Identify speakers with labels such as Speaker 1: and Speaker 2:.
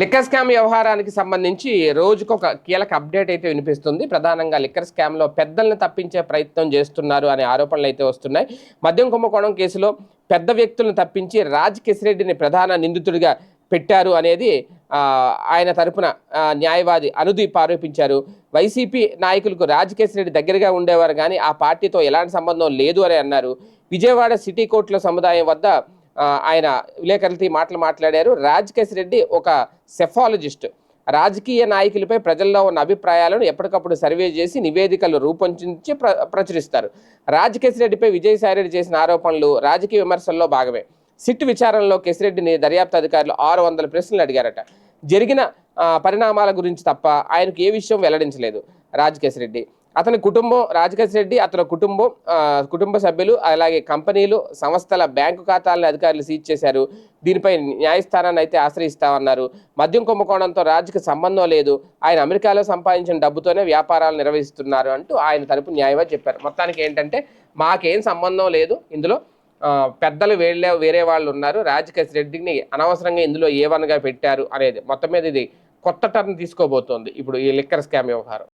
Speaker 1: Liquor scam వ్యవహారానికి సంబంధించి రోజుకు ఒక కీలక అప్డేట్ అయితే వినిపిస్తుంది. ప్రధానంగా లిక్కర్ స్కామ్లో పెద్దల్ని తప్పించే ప్రయత్నం చేస్తున్నారు అనే ఆరోపణలు అయితే వస్తున్నాయి. మద్యం కుంభకోణం కేసులో పెద్ద వ్యక్తులను తప్పించి రాజ్ కిసిరెడ్డిని ప్రధాన నిందితుడిగా పెట్టారు అనేది ఆయన తరపున న్యాయవాది అనుదీప్ ఆరోపించారు. వైసీపీ నాయకులకు రాజ్ కేసిరెడ్డి దగ్గరగా ఉండేవారు కానీ ఆ పార్టీతో ఎలాంటి సంబంధం లేదు అని అన్నారు. విజయవాడ సిటీ కోర్టుల సముదాయం వద్ద ఆయన విలేకరులతో ఈ మాటలు మాట్లాడారు. రాజకేశ్ రెడ్డి ఒక సెఫాలజిస్ట్. రాజకీయ నాయకులపై ప్రజల్లో ఉన్న అభిప్రాయాలను ఎప్పటికప్పుడు సర్వే చేసి నివేదికలు రూపొందించి ప్ర ప్రచురిస్తారు. రాజ్ రెడ్డిపై విజయసాయిరెడ్డి చేసిన ఆరోపణలు రాజకీయ విమర్శల్లో భాగమే. సిట్ విచారణలో కేశిరెడ్డిని దర్యాప్తు అధికారులు ఆరు వందల ప్రశ్నలు అడిగారట. జరిగిన పరిణామాల గురించి తప్ప ఆయనకు ఏ విషయం వెల్లడించలేదు రాజకేశ్ రెడ్డి. అతని కుటుంబం రాజకేశ్ రెడ్డి అతని కుటుంబం కుటుంబ సభ్యులు అలాగే కంపెనీలు సంస్థల బ్యాంకు ఖాతాలను అధికారులు సీజ్ చేశారు. దీనిపై న్యాయస్థానాన్ని అయితే ఆశ్రయిస్తామన్నారు. మద్యం కుంభకోణంతో రాజుకి సంబంధం లేదు. ఆయన అమెరికాలో సంపాదించిన డబ్బుతోనే వ్యాపారాలు నిర్వహిస్తున్నారు అంటూ ఆయన తరపు న్యాయవాది చెప్పారు. మొత్తానికి ఏంటంటే మాకేం సంబంధం లేదు. ఇందులో పెద్దలు వేళ్ళే వేరే వాళ్ళు ఉన్నారు. రాజకేశ్ రెడ్డిని అనవసరంగా ఇందులో ఏ వన్గా పెట్టారు అనేది మొత్తం మీద ఇది కొత్త టర్న్ తీసుకోబోతోంది. ఇప్పుడు ఈ లిక్కర్ స్కామ్ వ్యవహారం.